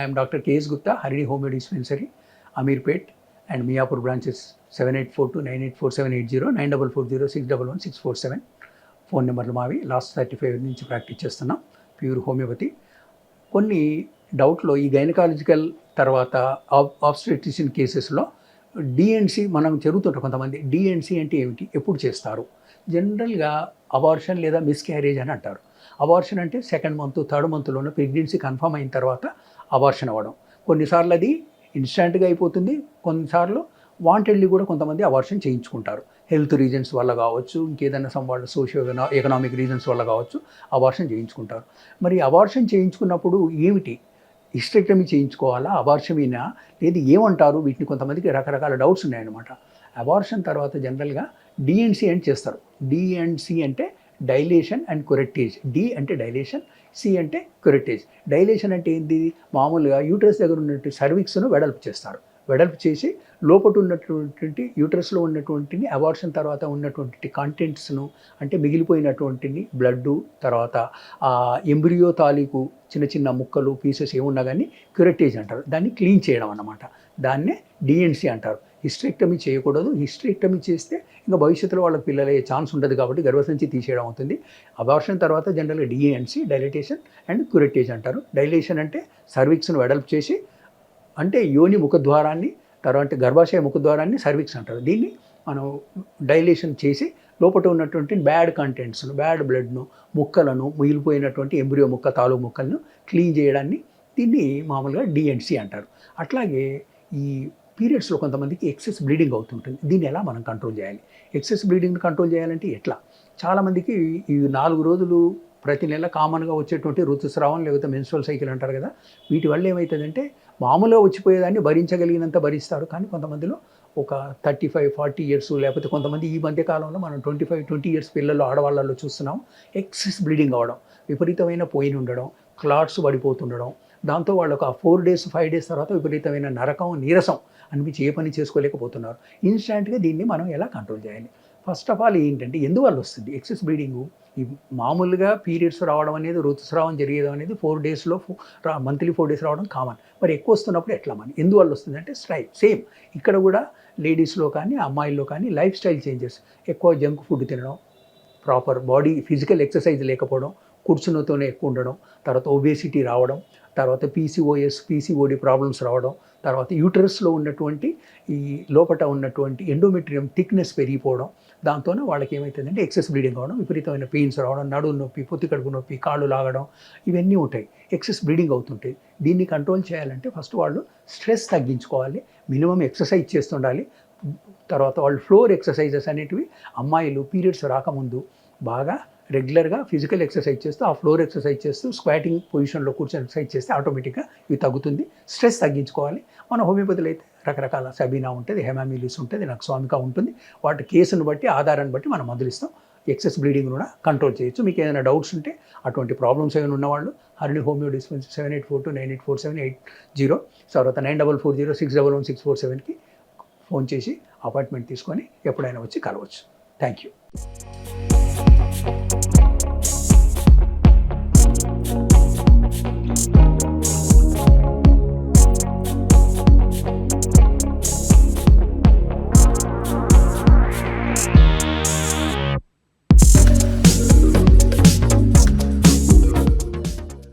I'm doctor KS Gupta Harini homeo dispensary Ameerpet and Miyapur branches seven eight four two nine eight four seven eight zero nine double four zero six double one six four seven phone నెంబర్లు మావి. Last thirty five నుంచి practice చేస్తున్నాం. Pure homeopathy కొన్ని డౌట్లో ఈ gynaecological తర్వాత ఆబ్స్ట్రెటిషియన్ కేసెస్లో DNC మనం జరుగుతుంటాం కొంతమంది. డిఎన్సి అంటే ఏమిటి? ఎప్పుడు చేస్తారు? జనరల్గా అబార్షన్ లేదా మిస్క్యారేజ్ అని అంటారు. అబార్షన్ అంటే సెకండ్ మంత్ థర్డ్ మంత్లోనే ప్రెగ్నెన్సీ కన్ఫర్మ్ అయిన తర్వాత అబార్షన్ అవ్వడం. కొన్నిసార్లు అది ఇన్స్టాంట్గా అయిపోతుంది. కొన్నిసార్లు వాంటెడ్లీ కూడా కొంతమంది అబార్షన్ చేయించుకుంటారు. హెల్త్ రీజన్స్ వల్ల కావచ్చు ఇంకేదైనా సమ్ వాళ్ళ సోషియో ఎకనామిక్ రీజన్స్ వల్ల కావచ్చు అబార్షన్ చేయించుకుంటారు. మరి అబార్షన్ చేయించుకున్నప్పుడు ఏమిటి? హిస్టెక్టమీ చేయించుకోవాలా? అబార్షమీనా లేదు ఏమంటారు? వీటిని కొంతమందికి రకరకాల డౌట్స్ ఉన్నాయన్నమాట. అబార్షన్ తర్వాత జనరల్గా డిఎన్సి అని చేస్తారు. డిఎన్సి అంటే డైలేషన్ అండ్ కొరెక్టేజ్ డి అంటే డైలేషన్ సి అంటే క్యూరిటేజ్. డైలేషన్ అంటే ఏంటి మామూలుగా యూట్రస్ దగ్గర ఉన్నట్టు సర్విక్స్ను వెడల్పు చేస్తారు. వెడల్పు చేసి లోపల ఉన్నటువంటి యూటరస్లో ఉన్నటువంటిని అబార్షన్ తర్వాత ఉన్నటువంటి కంటెంట్స్ను అంటే మిగిలిపోయినటువంటిని బ్లడ్ తర్వాత ఎంబ్రియో తాలూకు చిన్న చిన్న ముక్కలు పీసెస్ ఏమున్నా కానీ క్యూరెక్టేజ్ అంటారు. దాన్ని క్లీన్ చేయడం అన్నమాట. దాన్నే డిఎన్సి అంటారు. హిస్ట్రెక్టమీ చేయకూడదు. హిస్ట్రెక్టమీ చేస్తే ఇంకా భవిష్యత్తులో వాళ్ళ పిల్లలయ్యే ఛాన్స్ ఉండదు కాబట్టి గర్భసంచి తీసేయడం అవుతుంది. అబార్షన్ తర్వాత జనరల్గా డిఎన్సి డైలటేషన్ అండ్ క్యూరెక్టేజ్ అంటారు. డైలేషన్ అంటే సర్విక్స్ను వెడల్పు చేసి అంటే యోని ముఖద్వారాన్ని తర్వాత గర్భాశయ ముఖద్వారాన్ని సర్విక్స్ అంటారు. దీన్ని మనం డైలేషన్ చేసి లోపల ఉన్నటువంటి బ్యాడ్ కంటెంట్స్ను బ్యాడ్ బ్లడ్ను ముక్కలను మిగిలిపోయినటువంటి ఎంబ్రియో ముక్క తాలూ ముక్కలను క్లీన్ చేయడాన్ని దీన్ని మామూలుగా డిఎన్సి అంటారు. అట్లాగే ఈ పీరియడ్స్లో కొంతమందికి ఎక్సెస్ బ్లీడింగ్ అవుతుంటుంది. దీన్ని ఎలా మనం కంట్రోల్ చేయాలి? ఎక్సెస్ బ్లీడింగ్ని కంట్రోల్ చేయాలంటే ఎట్లా? చాలామందికి ఈ నాలుగు రోజులు ప్రతి నెల కామన్గా వచ్చేటువంటి ఋతుస్రావం లేకపోతే మెన్స్ట్రల్ సైకిల్ అంటారు కదా వీటి వల్ల ఏమవుతుందంటే మామూలుగా వచ్చిపోయేదాన్ని భరించగలిగినంత భరిస్తారు. కానీ కొంతమందిలో ఒక థర్టీ ఫైవ్ ఫార్టీ ఇయర్స్ లేకపోతే కొంతమంది ఈ మధ్య కాలంలో మనం ట్వంటీ ఫైవ్ ట్వంటీ ఇయర్స్ పిల్లల్లో ఆడవాళ్ళలో చూస్తున్నాం ఎక్సెస్ బ్లీడింగ్ అవ్వడం విపరీతమైన పోయిన ఉండడం క్లాట్స్ పడిపోతుండడం దాంతో వాళ్ళకు ఒక ఫోర్ డేస్ ఫైవ్ డేస్ తర్వాత విపరీతమైన నరకం నీరసం అనిపించి ఏ పని చేసుకోలేకపోతున్నారు. ఇన్స్టాంట్గా దీన్ని మనం ఎలా కంట్రోల్ చేయాలి? ఫస్ట్ ఆఫ్ ఆల్ ఏంటంటే ఎందువల్ల వస్తుంది? ఎక్సెస్ బ్లీడింగ్ ఈ మామూలుగా పీరియడ్స్ రావడం అనేది ఋతుస్రావం జరిగేది అనేది ఫోర్ డేస్లో మంత్లీ ఫోర్ డేస్ రావడం కామన్ మరి ఎక్కువ వస్తున్నప్పుడు ఎట్లా మన ఎందువల్ల వస్తుంది అంటే స్ట్రైక్ సేమ్ ఇక్కడ కూడా లేడీస్లో కానీ అమ్మాయిల్లో కానీ లైఫ్ స్టైల్ చేంజెస్ ఎక్కువ జంక్ ఫుడ్ తినడం ప్రాపర్ బాడీ ఫిజికల్ ఎక్సర్సైజ్ లేకపోవడం కూర్చున్నతోనే ఎక్కువ ఉండడం తర్వాత ఒబేసిటీ రావడం తర్వాత పీసీఓఎస్ పీసీఓడి ప్రాబ్లమ్స్ రావడం తర్వాత యూటరస్లో ఉన్నటువంటి ఈ లోపట ఉన్నటువంటి ఎండోమెట్రియం థిక్నెస్ పెరిగిపోవడం దాంతోనే వాళ్ళకి ఏమవుతుందంటే ఎక్సెస్ బ్లీడింగ్ అవడం విపరీతమైన పెయిన్స్ రావడం నడుము నొప్పి పొత్తి కడుపు నొప్పి కాళ్ళు లాగడం ఇవన్నీ ఉంటాయి. ఎక్సెస్ బ్లీడింగ్ అవుతుంటాయి. దీన్ని కంట్రోల్ చేయాలంటే ఫస్ట్ వాళ్ళు స్ట్రెస్ తగ్గించుకోవాలి. మినిమం ఎక్సర్సైజ్ చేస్తుండాలి. తర్వాత వాళ్ళు ఫ్లోర్ ఎక్సర్సైజెస్ అనేటివి అమ్మాయిలు పీరియడ్స్ రాకముందు బాగా రెగ్యులర్గా ఫిజికల్ ఎక్సర్సైజ్ చేస్తూ ఆ ఫ్లోర్ ఎక్సర్సైజ్ చేస్తూ స్క్వాటింగ్ పొజిషన్లో కూర్చొని ఎక్సర్సైజ్ చేస్తే ఆటోమేటిక్గా ఇవి తగ్గుతుంది. స్ట్రెస్ తగ్గించుకోవాలి. మన హోమియోపతిలో అయితే రకరకాల సబీనా ఉంటుంది హెమామిలిస్ ఉంటుంది నక్స్వామిక ఉంటుంది. వాటి కేసును బట్టి ఆధారాన్ని బట్టి మనం మందులు ఇస్తాం. ఎక్సెస్ బ్లీడింగ్ కూడా కంట్రోల్ చేయొచ్చు. మీకు ఏదైనా డౌట్స్ ఉంటే అటువంటి ప్రాబ్లమ్స్ ఏమైనా ఉన్నవాళ్ళు Harini homeo dispensary seven eight four two nine eight four seven eight zero తర్వాత nine double four zero six double one six four సెవెన్కి ఫోన్ చేసి అపాయింట్మెంట్ తీసుకొని ఎప్పుడైనా వచ్చి కలవచ్చు. Thank you.